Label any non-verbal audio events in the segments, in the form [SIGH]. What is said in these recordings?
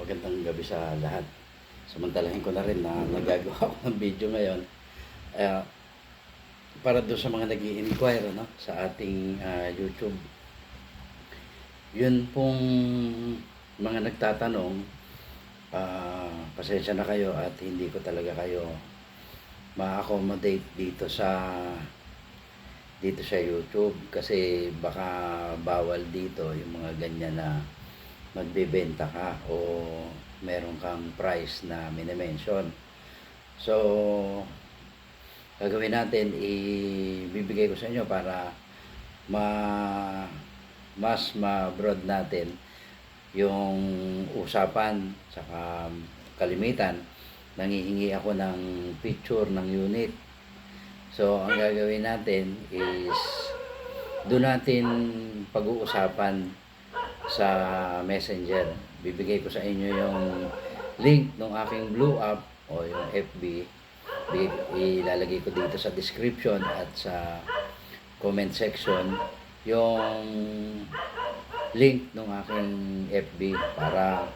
magandang gabi sa lahat. Samantalahin ko na rin na nagagawa ko ng video ngayon. Eh, para doon sa mga nag inquire no, sa ating ah, YouTube. Yun pong mga nagtatanong, ah, pasensya na kayo at hindi ko talaga kayo ma-accommodate dito sa dito sa YouTube kasi baka bawal dito yung mga ganyan na magbebenta ka o meron kang price na minimension. So, gagawin natin, ibibigay ko sa inyo para ma mas ma-broad natin yung usapan saka kalimitan nangihingi ako ng picture ng unit so ang gagawin natin is doon natin pag-uusapan sa messenger. Bibigay ko sa inyo yung link ng aking blue app o yung FB ilalagay ko dito sa description at sa comment section yung link ng aking FB para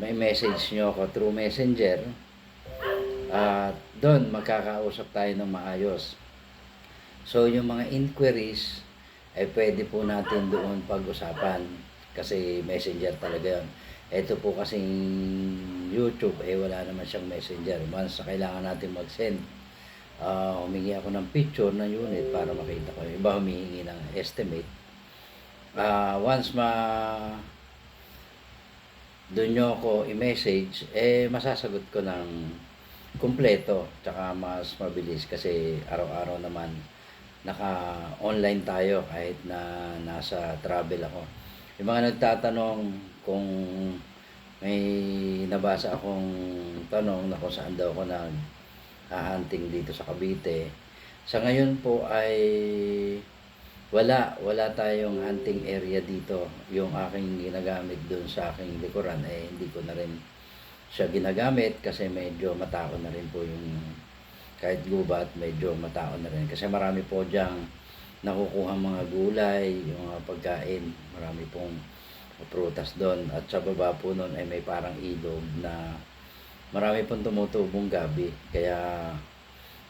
may message nyo ako through messenger. At doon magkakausap tayo ng maayos. So yung mga inquiries ay pwede po natin doon pag-usapan kasi messenger talaga yun. Ito po kasing YouTube eh wala naman siyang messenger. Once na kailangan natin mag-send ah, humingi ako ng picture ng unit para makita ko. Iba humihingi ng estimate. Ah, once ma doon nyo ako i-message, eh masasagot ko ng kumpleto, tsaka mas mabilis kasi araw-araw naman naka-online tayo kahit na nasa travel ako. Yung mga nagtatanong kung may nabasa akong tanong na kung saan daw ako nag hunting dito sa Cavite. Sa ngayon po ay wala, wala tayong hunting area dito. Yung aking ginagamit doon sa aking likuran, eh hindi ko na rin siya ginagamit kasi medyo matao na rin po yung kahit gubat, medyo matao na rin. Kasi marami po diyang nakukuha mga gulay, yung mga pagkain, marami pong prutas doon. At sa baba po noon ay may parang ilog na marami pong tumutubong gabi. Kaya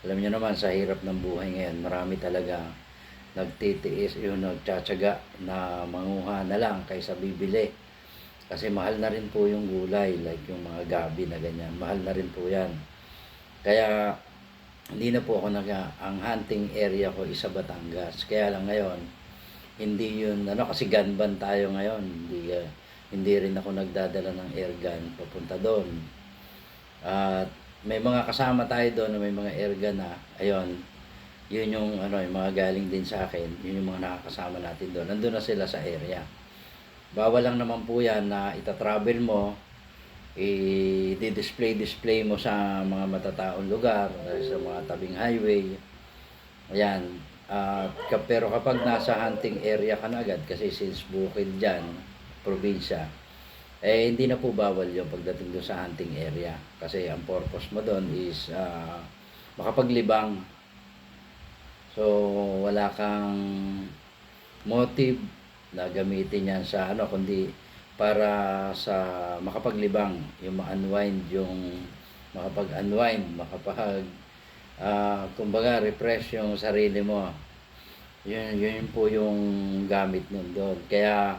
alam niyo naman sa hirap ng buhay ngayon, marami talaga nagtitiis yung nagtsatsaga na manguha na lang kaysa bibili. Kasi mahal na rin po yung gulay, like yung mga gabi na ganyan. Mahal na rin po yan. Kaya hindi na po ako nag ang hunting area ko isa Batangas. Kaya lang ngayon, hindi yun, ano, kasi gunban tayo ngayon. Hindi, ah, hindi rin ako nagdadala ng air gun papunta doon. At may mga kasama tayo doon na may mga air gun na, ayun, yun yung ano, yung mga galing din sa akin, yun yung mga nakakasama natin doon. Nandun na sila sa area. Bawal lang naman po yan na ita-travel mo, i-display-display mo sa mga matataong lugar, sa mga tabing highway. Ayan. Ka- pero kapag nasa hunting area ka na agad, kasi since bukid dyan, probinsya, eh hindi na po bawal yung pagdating doon sa hunting area. Kasi ang purpose mo doon is ah, makapaglibang So, wala kang motive na gamitin yan sa ano, kundi para sa makapaglibang, yung ma-unwind, yung makapag-unwind, makapag, ah kumbaga, refresh yung sarili mo. Yun, yun po yung gamit nun doon. Kaya,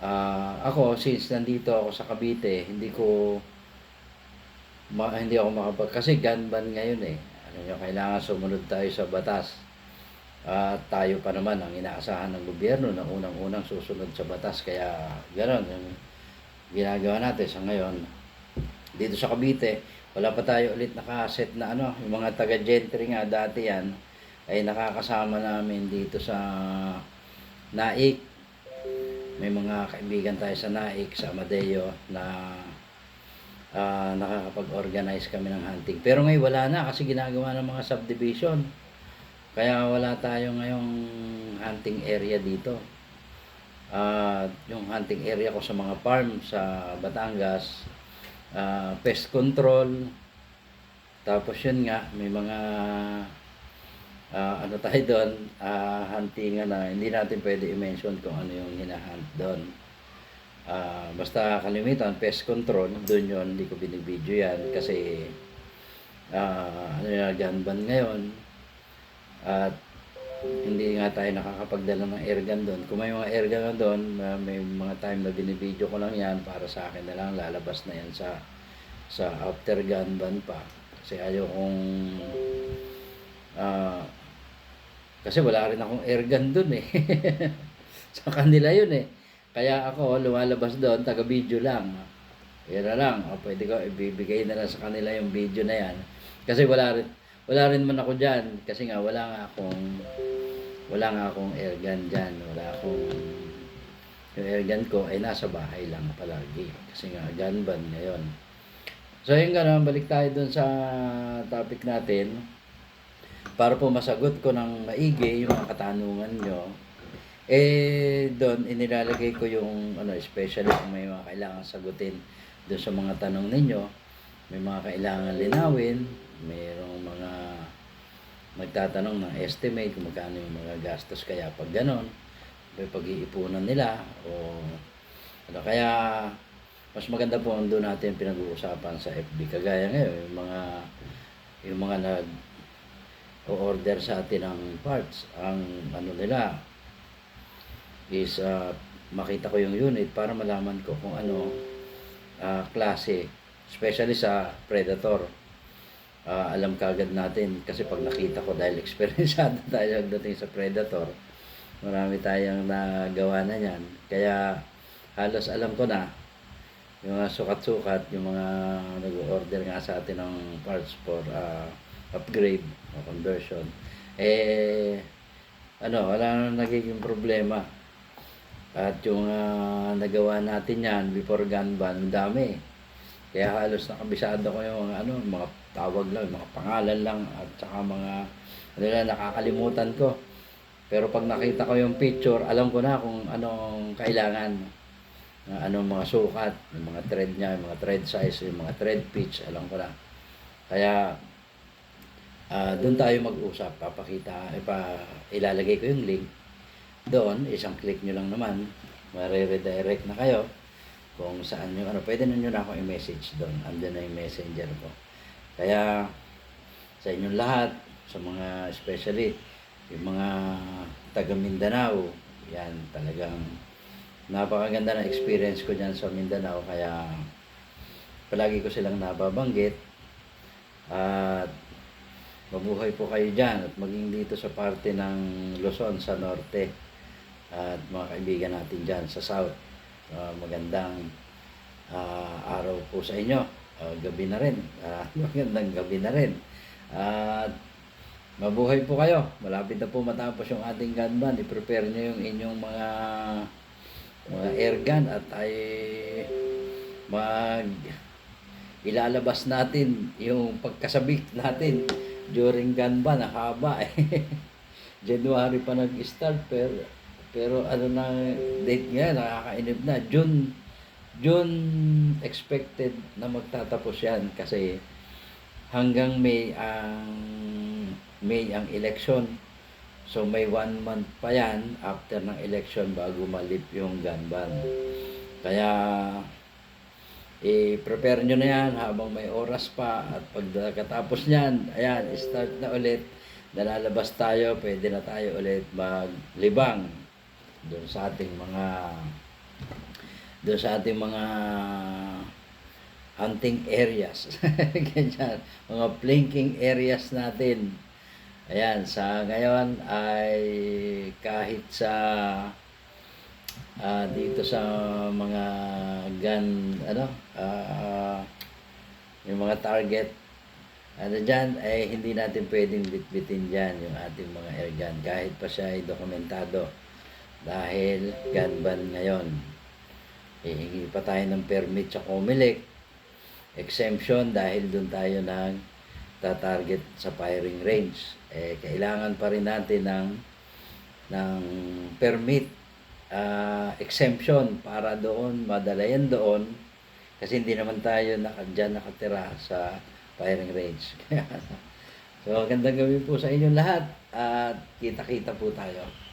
ah ako, since nandito ako sa Cavite, hindi ko, ma, hindi ako makapag, kasi gun ban ngayon eh. Ano nyo, kailangan sumunod tayo sa batas. At tayo pa naman ang inaasahan ng gobyerno na unang-unang susunod sa batas. Kaya gano'n yung ginagawa natin sa ngayon. Dito sa Cavite, wala pa tayo ulit nakaset na ano, yung mga taga-gentry nga dati yan, ay nakakasama namin dito sa Naik. May mga kaibigan tayo sa Naik, sa Amadeo, na ah, nakakapag-organize kami ng hunting. Pero ngayon wala na kasi ginagawa ng mga subdivision. Kaya wala tayo ngayong hunting area dito. At yung hunting area ko sa mga farm sa Batangas, ah, pest control, tapos yun nga, may mga ah, ano tayo doon, ah, huntingan na hindi natin pwede i-mention kung ano yung hinahunt doon. Ah, basta kalimitan, pest control, doon yun, hindi ko binibidyo yan kasi ah ano yung ban ngayon at hindi nga tayo nakakapagdala ng airgun doon. Kung may mga airgun doon, ah, may mga time na binibidyo ko lang yan para sa akin na lang lalabas na yan sa sa after gun ban pa. Kasi ayaw kong ah, kasi wala rin akong airgun doon eh. [LAUGHS] sa kanila yun eh. Kaya ako lumalabas doon, taga-video lang. Yan na lang. O, pwede ko ibibigay na lang sa kanila yung video na yan. Kasi wala rin, wala rin man ako dyan. Kasi nga wala nga akong, wala nga akong airgun dyan. Wala akong, yung airgun ko ay nasa bahay lang palagi. Kasi nga gun ban ngayon. So yun nga balik tayo dun sa topic natin. Para po masagot ko ng maigi yung mga katanungan nyo. Eh, doon, inilalagay ko yung, ano, especially kung may mga kailangan sagutin doon sa mga tanong ninyo. May mga kailangan linawin, mayroong mga magtatanong ng estimate kung magkano yung mga gastos. Kaya pag ganon, may pag-iipunan nila o ano. Kaya mas maganda po ang doon natin pinag-uusapan sa FB kagaya ngayon yung mga yung mga nag o-order sa atin ng parts ang ano nila is ah, makita ko yung unit para malaman ko kung ano ah, klase especially sa Predator Ah, alam kagad natin. Kasi pag nakita ko dahil experienceado [LAUGHS] tayo pagdating sa Predator marami tayong nagawa na yan kaya halos alam ko na yung mga sukat-sukat yung mga nag-order nga sa atin ng parts for ah, upgrade o conversion eh ano wala na nagiging problema. At yung ah, nagawa natin yan before gun ban, dami. Kaya halos nakabisado ko yung ano, mga tawag lang, mga pangalan lang at saka mga ano lang, nakakalimutan ko. Pero pag nakita ko yung picture, alam ko na kung anong kailangan. Na anong mga sukat, yung mga thread niya, yung mga thread size, yung mga thread pitch, alam ko na. Kaya ah doon tayo mag-usap, papakita, ipa, ilalagay ko yung link doon, isang click nyo lang naman, mare-redirect na kayo kung saan yung ano, pwede na nyo na ako i-message doon. Andyan na yung messenger ko. Kaya sa inyong lahat, sa mga especially yung mga taga Mindanao, yan talagang napakaganda na experience ko dyan sa Mindanao kaya palagi ko silang nababanggit at mabuhay po kayo dyan at maging dito sa parte ng Luzon sa norte at mga kaibigan natin dyan sa South. Ah, magandang ah, araw po sa inyo. Ah, gabi na rin. Ah, [LAUGHS] magandang gabi na rin. At mabuhay po kayo. Malapit na po matapos yung ating gun ban. I-prepare nyo yung inyong mga mga air gun at ay mag ilalabas natin yung pagkasabik natin during gun ban. Nakaba eh. [LAUGHS] January pa nag-start pero pero ano na date nga nakakainip na June June expected na magtatapos yan kasi hanggang May ang May ang election so may one month pa yan after ng election bago malip yung gun ban. Kaya i-prepare nyo na yan habang may oras pa at pagkatapos niyan ayan start na ulit. Nalalabas tayo pwede na tayo ulit maglibang doon sa ating mga doon sa ating mga hunting areas. [LAUGHS] Ganyan. Mga flanking areas natin. Ayan sa ngayon ay kahit sa ah, dito sa mga gun ano ah, yung mga target ano dyan, ay hindi natin pwedeng bitbitin dyan yung ating mga air gun kahit pa siya ay dokumentado. Dahil gun ban ngayon. Hihingi pa tayo ng permit sa Comelec. Exemption dahil doon tayo nag tatarget sa firing range. Eh, kailangan pa rin natin ng, ng permit ah, exemption para doon, madala yan doon. Kasi hindi naman tayo naka, dyan nakatira sa firing range. [LAUGHS] so, gandang gabi po sa inyong lahat at kita-kita po tayo.